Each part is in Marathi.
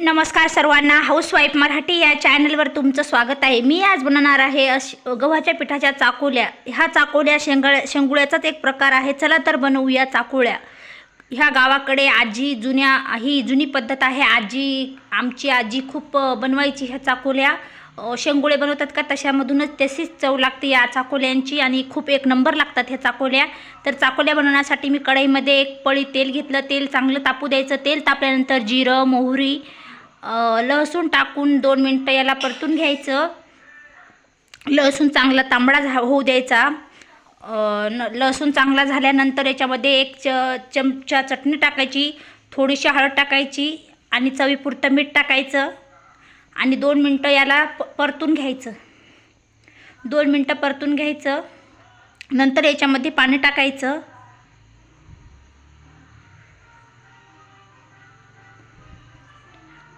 नमस्कार सर्वांना हाऊसवाईफ मराठी या चॅनलवर तुमचं स्वागत आहे. मी आज बनवणार आहे अश गव्हाच्या पिठाच्या चाकोल्या. ह्या चाकोल्या शेंगळ शेंगुळ्याचाच एक प्रकार आहे. चला तर बनवूया चाकोळ्या ह्या गावाकडे आजी जुन्या ही जुनी पद्धत आहे. आजी आमची आजी खूप बनवायची ह्या चाकोल्या. शेंगुळे बनवतात का तशामधूनच तशीच चव लागते या चाकोल्यांची आणि खूप एक नंबर लागतात ह्या चाकोल्या. तर चाकोल्या बनवण्यासाठी मी कढईमध्ये एक पळी तेल घेतलं. तेल चांगलं तापू द्यायचं. तेल तापल्यानंतर जिरं मोहरी लसूण टाकून दोन मिनटं याला परतून घ्यायचं. लसूण चांगला तांबडा झा होऊ द्यायचा. न लसूण चांगला झाल्यानंतर याच्यामध्ये एक च चमचा चटणी टाकायची थोडीशी हळद टाकायची आणि चवीपुरतं मीठ टाकायचं आणि दोन मिनटं याला प परतून घ्यायचं. दोन मिनटं परतून घ्यायचं. नंतर याच्यामध्ये पाणी टाकायचं.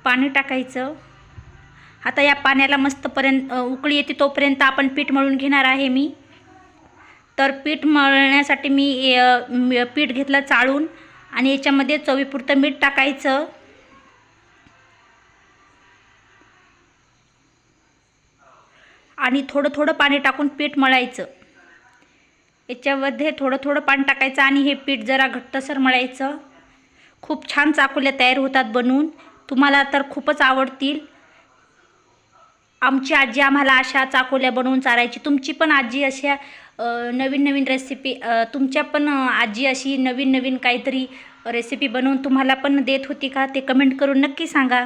पाणी टाकायचं. आता या पाण्याला मस्तपर्यंत उकळी येते तोपर्यंत आपण पीठ मळून घेणार आहे मी. तर पीठ मळण्यासाठी मी पीठ घेतलं चाळून आणि याच्यामध्ये चवीपुरतं मीठ टाकायचं. आणि थोडं थोडं पाणी टाकून पीठ मळायचं. याच्यामध्ये थोडं थोडं पाणी टाकायचं आणि हे पीठ जरा घट्टसर मळायचं. खूप छान चाकुल्या तयार होतात बनवून तुम्हाला तर खूपच आवडतील. आमची आजी आम्हाला अशा चाकोल्या बनवून चारायची. तुमची पण आजी अशा नवीन नवीन रेसिपी तुमच्या पण आजी अशी नवीन नवीन काहीतरी रेसिपी बनवून तुम्हाला पण देत होती का? ते कमेंट करून नक्की सांगा.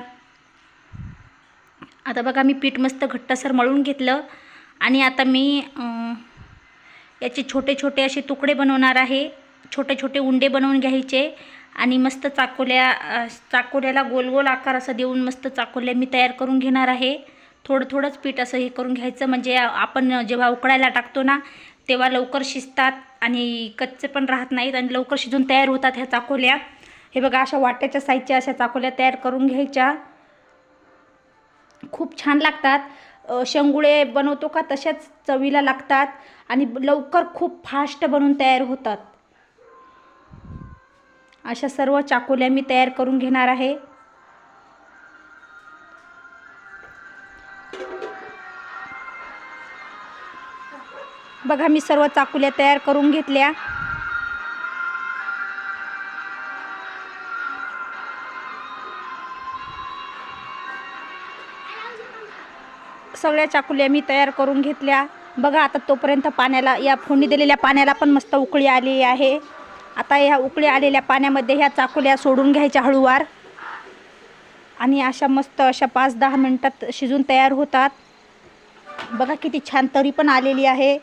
आता बघा मी पीठ मस्त घट्टसर मळून घेतलं आणि आता मी याचे छोटे छोटे असे तुकडे बनवणार आहे. छोटे छोटे उंडे बनवून घ्यायचे. आणि मस्त चाकोल्या चाकोल्याला गोल गोल आकार असं देऊन मस्त चाकोल्या मी तयार करून घेणार आहे. थोडं थोडंच पीठ असं हे करून घ्यायचं. म्हणजे आपण जेव्हा उकळायला टाकतो ना तेव्हा लवकर शिजतात आणि कच्चे पण राहत नाहीत आणि लवकर शिजून तयार होतात ह्या चाकोल्या. हे बघा अशा वाट्याच्या साईजच्या अशा चाकोल्या तयार करून घ्यायच्या. खूप छान लागतात. शेंगुळे बनवतो का तशाच चवीला लागतात आणि लवकर खूप फास्ट बनवून तयार होतात. अशा सर्व चाकोल्या मी तयार करून घेणार आहे. बघा मी सर्व चाकुल्या तयार करून घेतल्या. सगळ्या चाकुल्या मी तयार करून घेतल्या. बघा आता तोपर्यंत पाण्याला या फोडणी दिलेल्या पाण्याला पण मस्त उकळी आली आहे. आता ह्या उकळी आलेल्या पाण्यामध्ये ह्या चाकुल्या सोडून घ्यायच्या हळूवार. आणि अशा मस्त अशा पाच दहा मिनटात शिजून तयार होतात. बघा किती छान तरी पण आलेली आहे.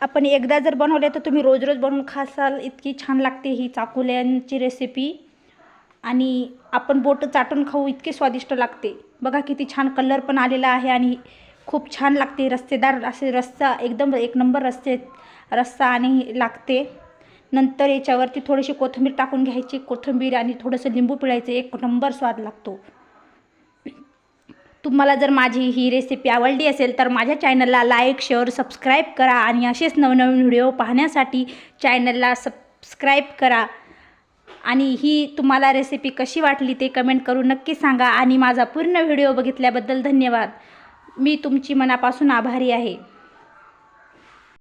आपण एकदा जर बनवले तर तुम्ही रोज रोज बनवून खासाल. इतकी छान लागते ही चाकुल्यांची रेसिपी आणि आपण बोट चाटून खाऊ इतके स्वादिष्ट लागते. बघा किती छान कलर पण आलेला आहे आणि खूप छान लागते रस्तेदार असे रस्ता एकदम एक नंबर रस्ते रस्सा आणि लागते. नंतर याच्यावरती थोडीशी कोथिंबीर टाकून घ्यायची. कोथिंबीर आणि थोडंसं लिंबू पिळायचं. एक नंबर स्वाद लागतो. तुम्हाला जर माझी ही रेसिपी आवडली असेल तर माझ्या चॅनलला लाईक शेअर सबस्क्राईब करा आणि असेच नवनवीन व्हिडिओ पाहण्यासाठी चॅनलला सबस्क्राईब करा. आणि ही तुम्हाला रेसिपी कशी वाटली ते कमेंट करून नक्की सांगा आणि माझा पूर्ण व्हिडिओ बघितल्याबद्दल धन्यवाद. मी तुमची मनापासून आभारी आहे.